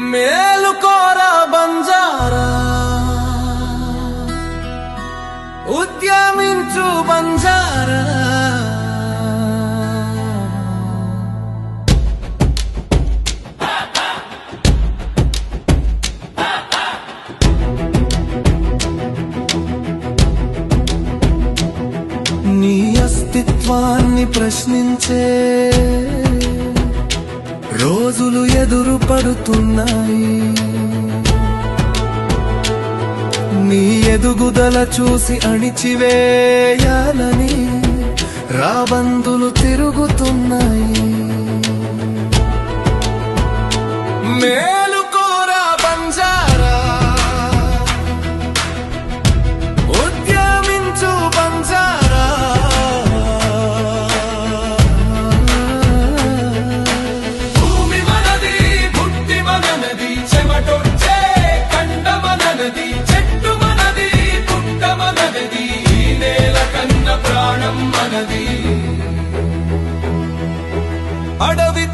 మేలుకోరా బంజారా. ఉద్యమించు బంజారా. నీ అస్తిత్వాన్ని ప్రశ్నించే రోజులు ఎదురు పడుతున్నాయి నీ ఎదుగుదల చూసి అణిచివేయా. அடவி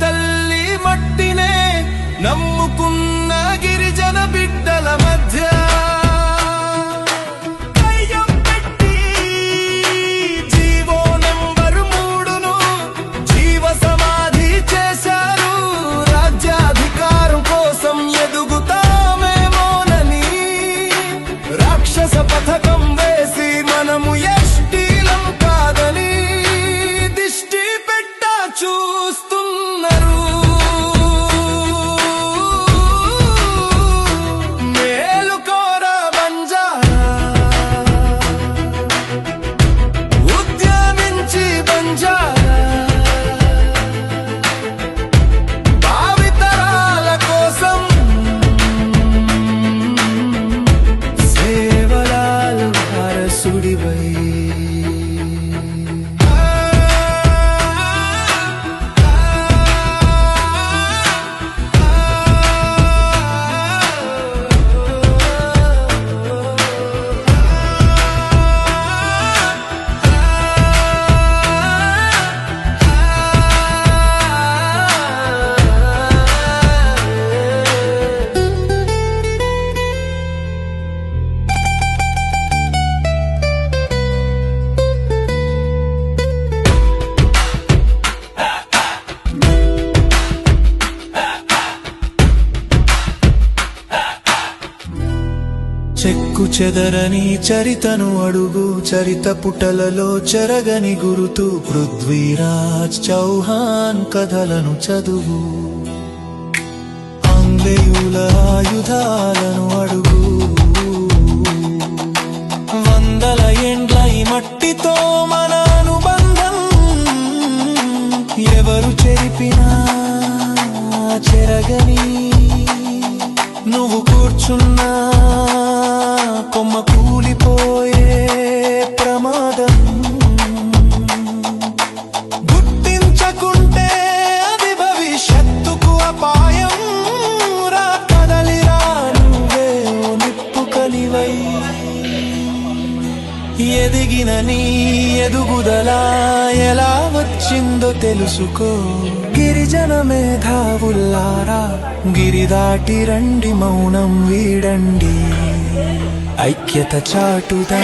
చెక్కు చెదరని చరితను అడుగు చరిత పుటలలో చెరగని గురుతు పృథ్వీరాజ్ చౌహాన్ కథలను చదువు. ఆంగ్లేయుల ఆయుధాలను అడుగు. వందల ఏండ్ల ఈ మట్టితో మన అనుబంధం ఎవరు చెరిపినా చెరగని నువ్వు కూర్చున్నా. కొమ్మ కూలిపోయే ప్రమాదం. ఎదిగిన నీ ఎదుగుదల ఎలా వచ్చిందో తెలుసుకో. గిరిజన మేధావుల్లారా గిరి దాటి రండి మౌనం వీడండి. ఐక్యత చాటుదా